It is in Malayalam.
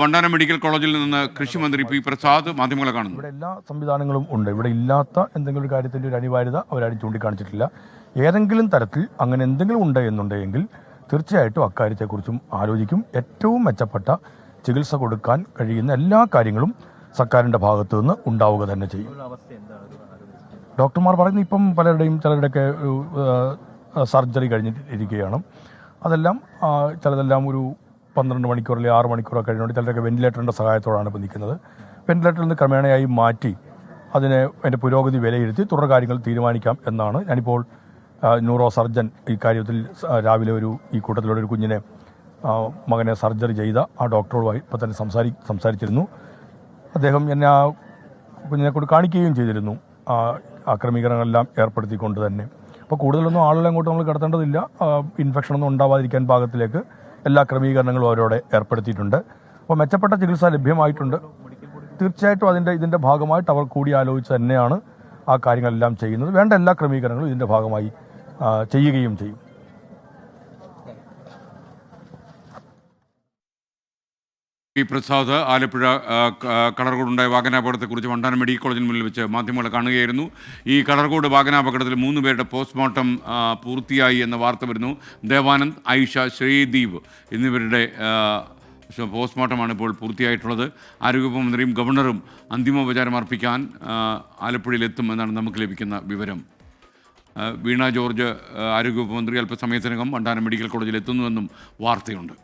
വണ്ടാനം മെഡിക്കൽ കോളേജിൽ നിന്ന് കൃഷിമന്ത്രി പി പ്രസാദ് മാധ്യമങ്ങളെ കാണുന്നു. ഇവിടെ എല്ലാ സംവിധാനങ്ങളും ഉണ്ട്. ഇവിടെ ഇല്ലാത്ത എന്തെങ്കിലും ഒരു കാര്യത്തിന്റെ ഒരു അനിവാര്യത അവരാരും ചൂണ്ടിക്കാണിച്ചിട്ടില്ല. ഏതെങ്കിലും തരത്തിൽ അങ്ങനെ എന്തെങ്കിലും ഉണ്ട് എന്നുണ്ടെങ്കിൽ തീർച്ചയായിട്ടും അക്കാര്യത്തെക്കുറിച്ചും ആലോചിക്കും. ഏറ്റവും മെച്ചപ്പെട്ട ചികിത്സ കൊടുക്കാൻ കഴിയുന്ന എല്ലാ കാര്യങ്ങളും സർക്കാരിന്റെ ഭാഗത്തു നിന്ന് ഉണ്ടാവുക തന്നെ ചെയ്യും. ഡോക്ടർമാർ പറയുന്നത് ഇപ്പം പലരുടെയും ചിലരുടെയൊക്കെ സർജറി കഴിഞ്ഞിരിക്കുകയാണ് അതെല്ലാം ചിലതെല്ലാം ഒരു പന്ത്രണ്ട് മണിക്കൂർ അല്ലെങ്കിൽ ആറ് മണിക്കൂറോ കഴിഞ്ഞുകൊണ്ട് ചിലരൊക്കെ വെന്റിലേറ്ററിന്റെ സഹായത്തോടാണ് ഇപ്പോൾ നിൽക്കുന്നത്. വെന്റിലേറ്ററിൽ നിന്ന് ക്രമേണയായി മാറ്റി അതിനെ അതിന്റെ പുരോഗതി വിലയിരുത്തി തുടർ കാര്യങ്ങൾ തീരുമാനിക്കാം എന്നാണ് ഞാനിപ്പോൾ ന്യൂറോ സർജൻ ഈ കാര്യത്തിൽ രാവിലെ ഒരു ഈ കൂട്ടത്തിലുള്ള ഒരു കുഞ്ഞിനെ മകനെ സർജറി ചെയ്ത ആ ഡോക്ടറുമായി ഇപ്പോൾ തന്നെ സംസാരി സംസാരിച്ചിരുന്നു. അദ്ദേഹം എന്നെ ആ കുഞ്ഞിനെ കൊണ്ട് കാണിക്കുകയും ചെയ്തിരുന്നു. ആ ആക്രമീകരണങ്ങളെല്ലാം ഏർപ്പെടുത്തിക്കൊണ്ട് തന്നെ. അപ്പോൾ കൂടുതലൊന്നും ആളുകളെ അങ്ങോട്ട് നമ്മൾ കിടത്തേണ്ടതില്ല. ഇൻഫെക്ഷനൊന്നും ഉണ്ടാവാതിരിക്കാൻ പാകത്തിലേക്ക് എല്ലാ ക്രമീകരണങ്ങളും അവരോടെ ഏർപ്പെടുത്തിയിട്ടുണ്ട്. അപ്പോൾ മെച്ചപ്പെട്ട ചികിത്സ ലഭ്യമായിട്ടുണ്ട്. തീർച്ചയായിട്ടും അതിന്റെ ഇതിന്റെ ഭാഗമായിട്ട് അവർ കൂടി ആലോചിച്ച് തന്നെയാണ് ആ കാര്യങ്ങളെല്ലാം ചെയ്യുന്നത്. വേണ്ട എല്ലാ ക്രമീകരണങ്ങളും ഇതിന്റെ ഭാഗമായി ചെയ്യുകയും ചെയ്യും. പി പ്രസാദ് ആലപ്പുഴ കളർകോടുണ്ടായ വാഹനാപകടത്തെക്കുറിച്ച് വണ്ടാനം മെഡിക്കൽ കോളേജിന് മുന്നിൽ വെച്ച് മാധ്യമങ്ങളെ കാണുകയായിരുന്നു. ഈ കളർകോട് വാഹനാപകടത്തിൽ മൂന്ന് പേരുടെ പോസ്റ്റ്മോർട്ടം പൂർത്തിയായി എന്ന വാർത്ത വരുന്നു. ദേവാനന്ദ് ഐഷ ശ്രീദീപ് എന്നിവരുടെ പോസ്റ്റ്മോർട്ടമാണ് ഇപ്പോൾ പൂർത്തിയായിട്ടുള്ളത്. ആരോഗ്യവകുപ്പ് മന്ത്രിയും ഗവർണറും അന്തിമോപചാരം അർപ്പിക്കാൻ ആലപ്പുഴയിലെത്തും എന്നാണ് നമുക്ക് ലഭിക്കുന്ന വിവരം. വീണ ജോർജ് ആരോഗ്യവകുപ്പ് മന്ത്രി അല്പസമയത്തിനകം വണ്ടാനം മെഡിക്കൽ കോളേജിൽ എത്തുന്നുവെന്നും വാർത്തയുണ്ട്.